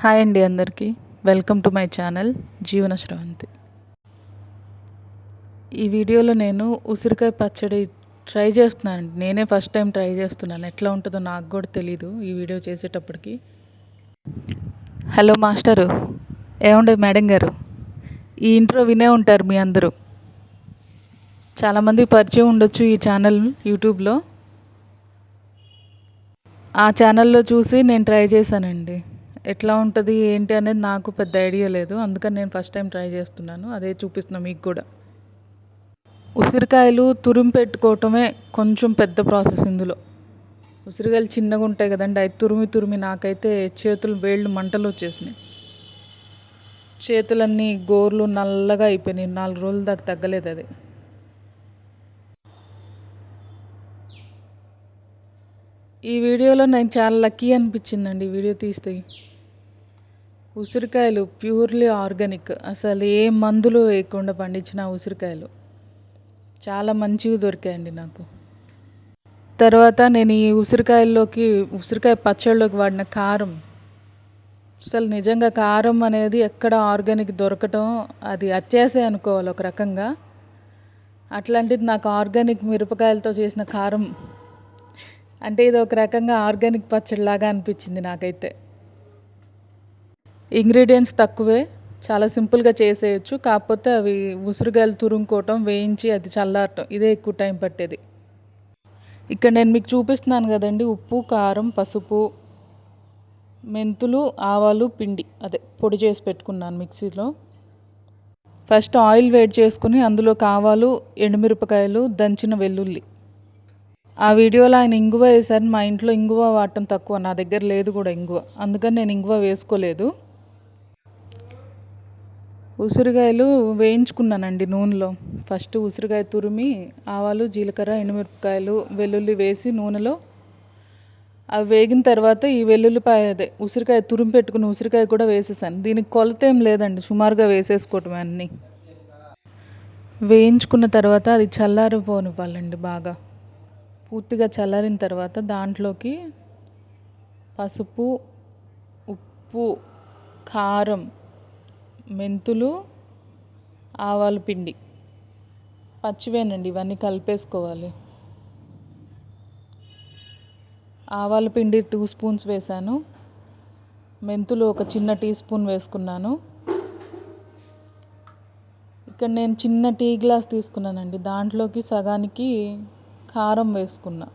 Hi అండి అందరికీ. Welcome to my channel జీవన శ్రవంతి. ఈ వీడియోలో నేను ఉసిరికాయ పచ్చడి ట్రై చేస్తున్నానండి. నేనే ఫస్ట్ టైం ట్రై చేస్తున్నాను. ఎట్లా ఉంటుందో నాకు కూడా తెలీదు ఈ వీడియో చేసేటప్పటికి. హలో మాస్టరు ఏముండే మేడం గారు? ఈ ఇంట్రో వినే ఉంటారు మీ అందరూ. చాలామంది పరిచయం ఉండొచ్చు ఈ ఛానల్ యూట్యూబ్లో. ఆ ఛానల్లో చూసి నేను ట్రై చేశానండి. ఎట్లా ఉంటుంది ఏంటి అనేది నాకు పెద్ద ఐడియా లేదు. అందుకని నేను ఫస్ట్ టైం ట్రై చేస్తున్నాను. అదే చూపిస్తున్నా మీకు కూడా. ఉసిరికాయలు తురిమి పెట్టుకోవటమే కొంచెం పెద్ద ప్రాసెస్ ఇందులో. ఉసిరికాయలు చిన్నగా ఉంటాయి కదండి అవి తురిమి తురిమి నాకైతే చేతులు వేళ్ళు మంటలు వచ్చేసినాయి. చేతులన్నీ గోర్లు నల్లగా అయిపోయినాయి. నాలుగు రోజుల దాకా తగ్గలేదు అది. ఈ వీడియోలో నేను చాలా లక్కీ అనిపించిందండి ఈ వీడియో తీస్తే. ఉసిరికాయలు ప్యూర్లీ ఆర్గానిక్. అసలు ఏ మందులు వేయకుండా పండించిన ఉసిరికాయలు. చాలా మంచివి దొరికాయండి నాకు. తర్వాత నేను ఈ ఉసిరికాయల్లోకి ఉసిరికాయ పచ్చళ్ళలోకి వాడిన కారం. అసలు నిజంగా కారం అనేది ఎక్కడ ఆర్గానిక్ దొరకటం అది అత్యాసే అనుకోవాలి ఒక రకంగా. అట్లాంటిది నాకు ఆర్గానిక్ మిరపకాయలతో చేసిన కారం. అంటే ఇది ఒక రకంగా ఆర్గానిక్ పచ్చడిలాగా అనిపించింది నాకైతే. ఇంగ్రీడియంట్స్ తక్కువే చాలా సింపుల్గా చేసేయచ్చు. కాకపోతే అవి ఉసిరికాయలు తురుముకోవటం వేయించి అది చల్లారటం ఇదే ఎక్కువ టైం పట్టేది. ఇక్కడ నేను మీకు చూపిస్తున్నాను కదండి ఉప్పు కారం పసుపు మెంతులు ఆవాలు పిండి. అదే పొడి చేసి పెట్టుకున్నాను మిక్సీలో. ఫస్ట్ ఆయిల్ వేడి చేసుకుని అందులో ఆవాలు ఎండుమిరపకాయలు దంచిన వెల్లుల్లి. ఆ వీడియోలో ఆయన ఇంగువ వేశారు మా ఇంట్లో ఇంగువ వాడటం తక్కువ నా దగ్గర లేదు కూడా ఇంగువ. అందుకని నేను ఇంగువ వేసుకోలేదు. ఉసిరికాయలు వేయించుకున్నానండి నూనెలో. ఫస్ట్ ఉసిరికాయ తురిమి ఆవాలు జీలకర్ర ఎండుమిరపకాయలు వెల్లుల్లి వేసి నూనెలో. అవి వేగిన తర్వాత ఈ వెల్లుల్లిపాయ అదే ఉసిరికాయ తురిమి పెట్టుకుని ఉసిరికాయ కూడా వేసేసాను. దీనికి కొలత ఏం లేదండి సుమారుగా వేసేసుకోవటం అన్నీ. వేయించుకున్న తర్వాత అది చల్లారిపోనివ్వాలండి బాగా. పూర్తిగా చల్లారిన తర్వాత దాంట్లోకి పసుపు ఉప్పు కారం మెంతులు ఆవాల పిండి. పచ్చివేనండి ఇవన్నీ కలిపేసుకోవాలి. ఆవాల పిండి టూ స్పూన్స్ వేసాను మెంతులు ఒక చిన్న టీ స్పూన్ వేసుకున్నాను. ఇక్కడ నేను చిన్న టీ గ్లాస్ తీసుకున్నానండి. దాంట్లోకి సగానికి కారం వేసుకున్నా.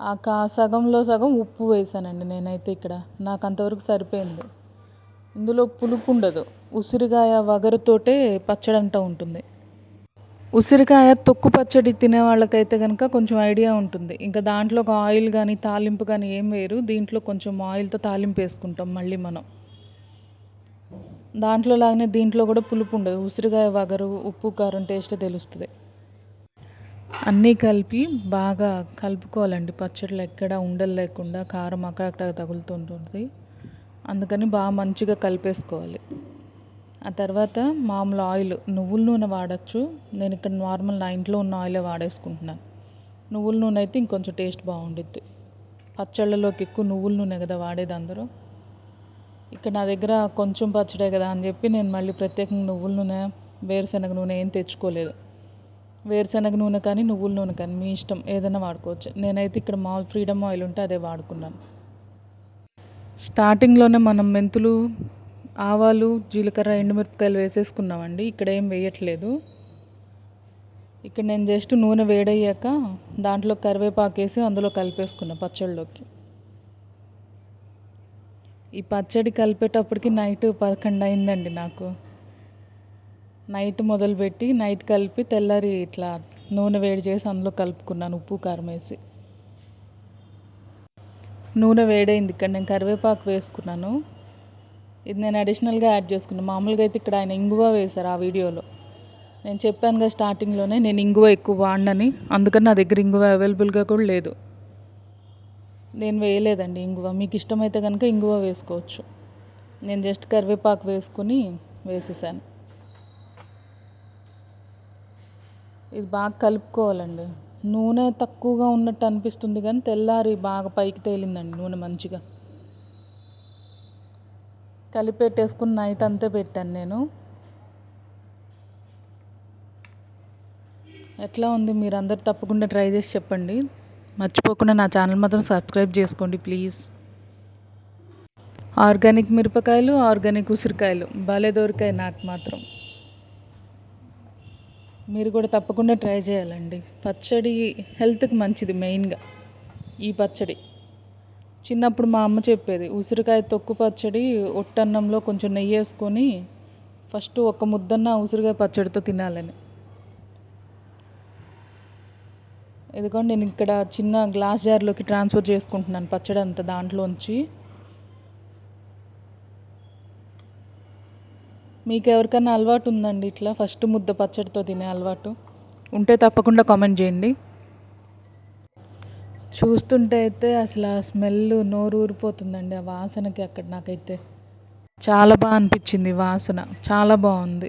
ఆ కా సగంలో సగం ఉప్పు వేసానండి నేనైతే ఇక్కడ. నాకు అంతవరకు సరిపోయింది. ఇందులో పులుపు ఉండదు ఉసిరికాయ వగరుతోటే పచ్చడి అంటూ ఉంటుంది. ఉసిరికాయ తొక్కు పచ్చడి తినే వాళ్ళకైతే కనుక కొంచెం ఐడియా ఉంటుంది. ఇంకా దాంట్లో ఒక ఆయిల్ కానీ తాలింపు కానీ ఏం వేరు. దీంట్లో కొంచెం ఆయిల్తో తాలింపు వేసుకుంటాం మళ్ళీ మనం. దాంట్లో లాగానే దీంట్లో కూడా పులుపు ఉండదు ఉసిరికాయ వగరు ఉప్పు కారం టేస్ట్ తెలుస్తుంది. అన్నీ కలిపి బాగా కలుపుకోవాలండి. పచ్చడిలో ఎక్కడ ఉండలు లేకుండా కారం అక్కడక్కడ తగులుతుంటుంది. అందుకని బాగా మంచిగా కలిపేసుకోవాలి. ఆ తర్వాత మామూలు ఆయిల్ నువ్వుల నూనె వాడచ్చు. నేను ఇక్కడ నార్మల్ నా ఇంట్లో ఉన్న ఆయిలే వాడేసుకుంటున్నాను. నువ్వుల నూనె అయితే ఇంకొంచెం టేస్ట్ బాగుండిద్ది. పచ్చళ్ళలోకి ఎక్కువ నువ్వుల నూనె కదా వాడేది అందరూ ఇక్కడ నా దగ్గర కొంచెం పచ్చడే కదా అని చెప్పి నేను మళ్ళీ ప్రత్యేకంగా నువ్వుల నూనె వేరుశనగ నూనె ఏం తెచ్చుకోలేదు. వేరుశనగ నూనె కానీ నువ్వుల నూనె కానీ మీ ఇష్టం ఏదైనా వాడుకోవచ్చు. నేనైతే ఇక్కడ మామూలు ఫ్రీడమ్ ఆయిల్ ఉంటే అదే వాడుకున్నాను. స్టార్టింగ్లోనే మనం మెంతులు ఆవాలు జీలకర్ర ఎండుమిరపకాయలు వేసేసుకున్నామండి. ఇక్కడ ఏం వేయట్లేదు. ఇక్కడ నేను జస్ట్ నూనె వేడయ్యాక దాంట్లో కరివేపాకు వేసి అందులో కలిపేసుకున్నా పచ్చళ్ళలోకి ఈ పచ్చడి కలిపేటప్పటికి నైట్ పదకొండు అయిందండి నాకు. నైట్ మొదలుపెట్టి నైట్ కలిపి తెల్లారి ఇట్లా నూనె వేడి చేసి అందులో కలుపుకున్నాను ఉప్పు కారం వేసి. నూనె వేడైంది ఇక్కడ నేను కరివేపాకు వేసుకున్నాను. ఇది నేను అడిషనల్గా యాడ్ చేసుకున్నాను మామూలుగా అయితే ఇక్కడ ఆయన ఇంగువ వేశారు ఆ వీడియోలో. నేను చెప్పాను కదా స్టార్టింగ్లోనే నేను ఇంగువ ఎక్కువ వాడినని. అందుకని నా దగ్గర ఇంగువ అవైలబుల్గా కూడా లేదు. నేను వేయలేదండి ఇంగువ. మీకు ఇష్టమైతే కనుక ఇంగువ వేసుకోవచ్చు. నేను జస్ట్ కరివేపాకు వేసుకుని వేసేసాను. ఇది బాగా కలుపుకోవాలండి. నూనె తక్కువగా ఉన్నట్టు అనిపిస్తుంది కానీ తెల్లారి బాగా పైకి తేలిందండి నూనె మంచిగా. కలిపెట్టేసుకుని నైట్ అంతే పెట్టాను నేను. ఎట్లా ఉంది మీరు అందరు తప్పకుండా ట్రై చేసి చెప్పండి. మర్చిపోకుండా నా ఛానల్ మాత్రం సబ్స్క్రైబ్ చేసుకోండి ప్లీజ్. ఆర్గానిక్ మిరపకాయలు ఆర్గానిక్ ఉసిరికాయలు భలే దొరికాయి నాకు మాత్రం. మీరు కూడా తప్పకుండా ట్రై చేయాలండి. పచ్చడి హెల్త్కి మంచిది మెయిన్గా. ఈ పచ్చడి. చిన్నప్పుడు మా అమ్మ చెప్పేది ఉసిరికాయ తొక్కు పచ్చడి ఒట్టన్నంలో కొంచెం నెయ్యి వేసుకొని ఫస్ట్ ఒక ముద్దన్న ఉసిరికాయ పచ్చడితో తినాలని. ఇదిగోండి నేను ఇక్కడ చిన్న గ్లాస్ జార్లోకి ట్రాన్స్ఫర్ చేసుకుంటున్నాను పచ్చడి అంతా దాంట్లోంచి. మీకు ఎవరికైనా అలవాటు ఉందండి ఇట్లా ఫస్ట్ ముద్ద పచ్చడితో తినే అలవాటు? ఉంటే తప్పకుండా కామెంట్ చేయండి. చూస్తుంటే అయితే అసలు ఆ స్మెల్ నోరు ఊరిపోతుందండి ఆ వాసనకి అక్కడ నాకైతే చాలా బాగా అనిపించింది వాసన. చాలా బాగుంది.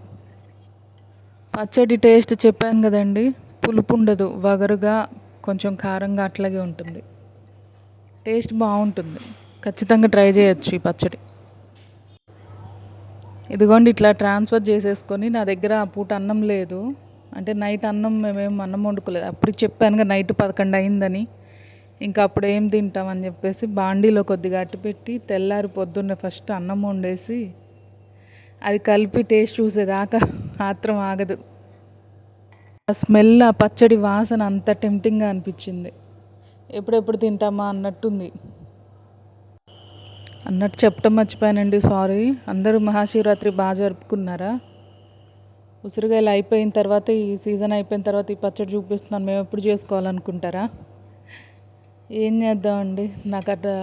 పచ్చడి టేస్ట్ చెప్పాను కదండి పులుపు ఉండదు వగరుగా కొంచెం కారంగా అట్లాగే ఉంటుంది. టేస్ట్ బాగుంటుంది. ఖచ్చితంగా ట్రై చేయొచ్చు ఈ పచ్చడి. ఇదిగోండి ఇట్లా ట్రాన్స్ఫర్ చేసేసుకొని నా దగ్గర ఆ పూట అన్నం లేదు. అంటే నైట్ అన్నం మేమేం అన్నం వండుకోలేదు. అప్పుడు చెప్పాను నైట్ పదకొండు అయిందని. ఇంకా అప్పుడు ఏం తింటామని చెప్పేసి బాండీలో కొద్దిగా అట్టిపెట్టి తెల్లారి పొద్దున్నే ఫస్ట్ అన్నం వండేసి అది కలిపి టేస్ట్ చూసేదాకా మాత్రం ఆగదు. ఆ స్మెల్ ఆ పచ్చడి వాసన అంత టెంప్టింగ్గా అనిపించింది. ఎప్పుడెప్పుడు తింటామా అన్నట్టుంది. అన్నట్టు చెప్పటం మర్చిపోయానండి సారీ అందరూ మహాశివరాత్రి బాగా జరుపుకున్నారా? ఉసిరికాయలు అయిపోయిన తర్వాత ఈ సీజన్ అయిపోయిన తర్వాత ఈ పచ్చడి చూపిస్తున్నాను మేము ఎప్పుడు చేసుకోవాలనుకుంటారా? ఏం చేద్దామండి? నాకు అట్లా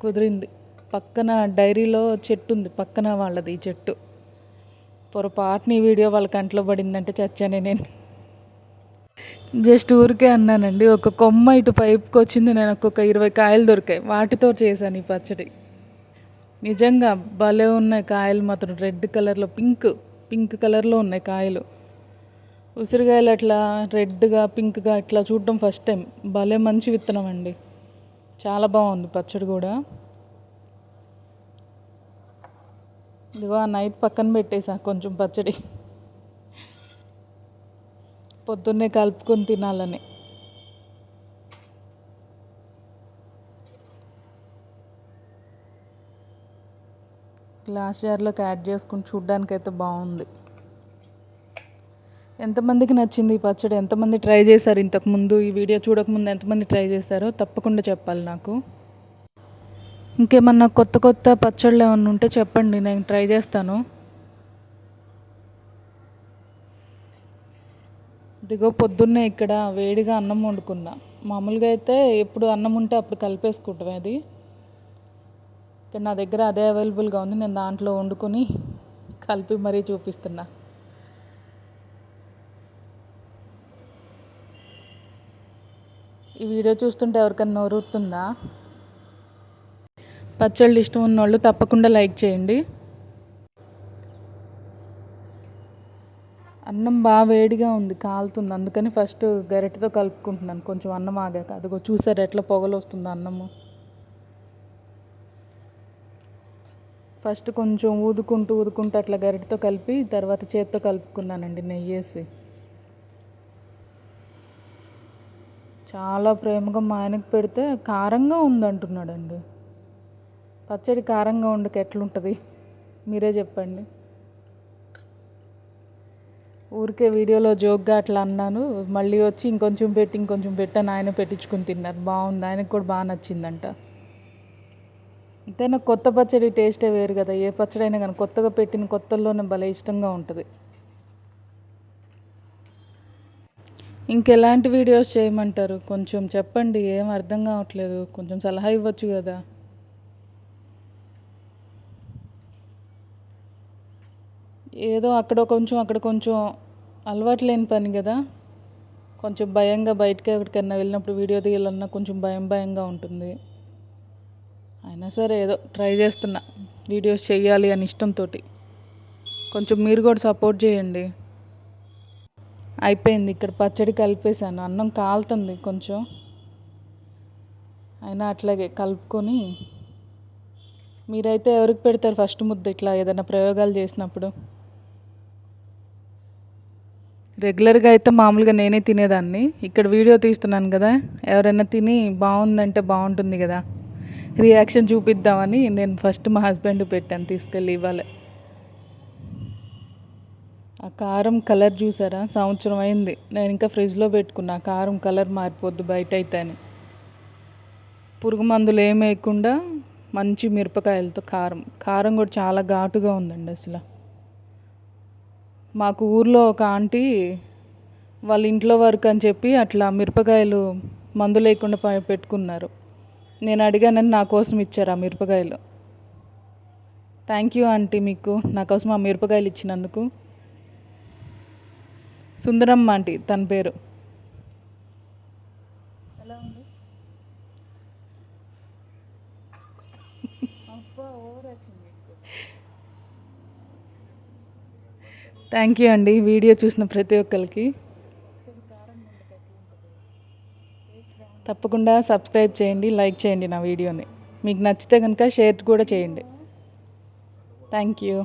కుదిరింది. పక్కన డైరీలో చెట్టు ఉంది పక్కన వాళ్ళది ఈ చెట్టు. పొరపాటుని ఈ వీడియో వాళ్ళ కంట్లో పడిందంటే చచ్చానే నేను. జస్ట్ ఊరికే అన్నానండి ఒక కొమ్మ ఇటు పైపుకి వచ్చింది నేను ఒక్కొక్క ఇరవై కాయలు దొరికాయి. వాటితో చేశాను ఈ పచ్చడి. నిజంగా భలే ఉన్నాయి కాయలు మాత్రం. రెడ్ కలర్లో పింక్ పింక్ కలర్లో ఉన్నాయి కాయలు. ఉసిరికాయలు అట్లా రెడ్గా పింక్గా ఇట్లా చూడటం ఫస్ట్ టైం భలే మంచి విత్తనం అండి. చాలా బాగుంది పచ్చడి కూడా. ఇదిగో ఆ నైట్ పక్కన పెట్టేసా కొంచెం పచ్చడి. పొద్దున్నే కలుపుకొని తినాలని. గ్లాస్ జార్లోకి యాడ్ చేసుకుని చూడ్డానికి అయితే బాగుంది. ఎంతమందికి నచ్చింది ఈ పచ్చడి? ఎంతమంది ట్రై చేశారు ఇంతకుముందు ఈ వీడియో చూడకముందు ఎంతమంది ట్రై చేశారో తప్పకుండా చెప్పాలి నాకు. ఇంకేమన్నా కొత్త కొత్త పచ్చళ్ళు ఏమన్నా ఉంటే చెప్పండి నేను ట్రై చేస్తాను. ఇదిగో పొద్దున్నే ఇక్కడ వేడిగా అన్నం వండుకున్నా. మామూలుగా అయితే ఎప్పుడు అన్నం ఉంటే అప్పుడు కలిపేసుకుంటాం అది. ఇక్కడ నా దగ్గర అదే అవైలబుల్గా ఉంది. నేను దాంట్లో వండుకొని కలిపి మరీ చూపిస్తున్నా. ఈ వీడియో చూస్తుంటే ఎవరికన్నా నోరుతుందా పచ్చళ్ళు ఇష్టం ఉన్నోళ్ళు తప్పకుండా లైక్ చేయండి. అన్నం బాగా వేడిగా ఉంది కాలుతుంది. అందుకని ఫస్ట్ గరిటెతో కలుపుకుంటున్నాను. కొంచెం అన్నం ఆగాక. అదిగో చూసారు ఎట్లా పొగలు వస్తుంది అన్నము? ఫస్ట్ కొంచెం ఊదుకుంటూ ఊదుకుంటూ అట్లా గరిటతో కలిపి తర్వాత చేత్తో కలుపుకున్నానండి నెయ్యి వేసి చాలా ప్రేమగా మా ఆయనకు పెడితే కారంగా ఉందంటున్నాడండి. పచ్చడి కారంగా ఉండక ఎట్లుంటుంది? మీరే చెప్పండి. ఊరికే వీడియోలో జోక్గా అట్లా అన్నాను. మళ్ళీ వచ్చి ఇంకొంచెం పెట్టి ఇంకొంచెం పెట్టాను ఆయన పెట్టించుకొని తిన్నారు. బాగుంది. ఆయనకు కూడా బాగా నచ్చిందంట. ఎంతైనా కొత్త పచ్చడి టేస్టే వేరు కదా. ఏ పచ్చడి అయినా కానీ కొత్తగా పెట్టిన కొత్తల్లోనే భలే ఇష్టంగా ఉంటుంది. ఇంకెలాంటి వీడియోస్ చేయమంటారు? కొంచెం చెప్పండి. ఏం అర్థం కావట్లేదు. కొంచెం సలహా ఇవ్వచ్చు కదా. ఏదో అక్కడ కొంచెం అక్కడ కొంచెం అలవాటు లేని పని కదా. కొంచెం భయంగా బయటకి ఎక్కడికైనా వెళ్ళినప్పుడు వీడియో తీయాలన్నా కొంచెం భయం భయంగా ఉంటుంది. అయినా సరే ఏదో ట్రై చేస్తున్నా. వీడియోస్ చేయాలి అని ఇష్టంతో కొంచెం మీరు కూడా సపోర్ట్ చేయండి. అయిపోయింది. ఇక్కడ పచ్చడి కలిపేశాను. అన్నం కాలుతుంది కొంచెం. అయినా అట్లాగే కలుపుకొని మీరైతే ఎవరికి పెడతారు ఫస్ట్ ముద్ద ఇట్లా ఏదైనా ప్రయోగాలు చేసినప్పుడు? రెగ్యులర్గా అయితే మామూలుగా నేనే తినేదాన్ని. ఇక్కడ వీడియో తీస్తున్నాను కదా. ఎవరైనా తిని బాగుందంటే బాగుంటుంది కదా. రియాక్షన్ చూపిద్దామని నేను ఫస్ట్ మా హస్బెండ్ పెట్టాను తీసుకెళ్ళి ఇవ్వాలి. ఆ కారం కలర్ చూసారా? సంవత్సరం అయింది. నేను ఇంకా ఫ్రిడ్జ్లో పెట్టుకున్నా. ఆ కారం కలర్ మారిపోద్ది బయట అయితే అని పురుగు మందులు ఏమి వేయకుండా మంచి మిరపకాయలతో కారం. కారం కూడా చాలా ఘాటుగా ఉందండి అసలు. మాకు ఊర్లో ఒక ఆంటీ వాళ్ళ ఇంట్లో వరకు అని చెప్పి అట్లా మిరపకాయలు మందు లేకుండా ప- పెట్టుకున్నారు. నేను అడిగానని నా కోసం ఇచ్చారు ఆ మిరపకాయలు. థ్యాంక్ యూ ఆంటీ మీకు నా కోసం ఆ మిరపకాయలు ఇచ్చినందుకు. సుందరమ్మ ఆంటీ తన పేరు. థ్యాంక్ యూ అండి వీడియో చూసిన ప్రతి ఒక్కరికి తప్పకుండా సబ్స్క్రైబ్ చేయండి లైక్ చేయండి నా వీడియోని. మీకు నచ్చితే కనుక షేర్ కూడా చేయండి. Thank you.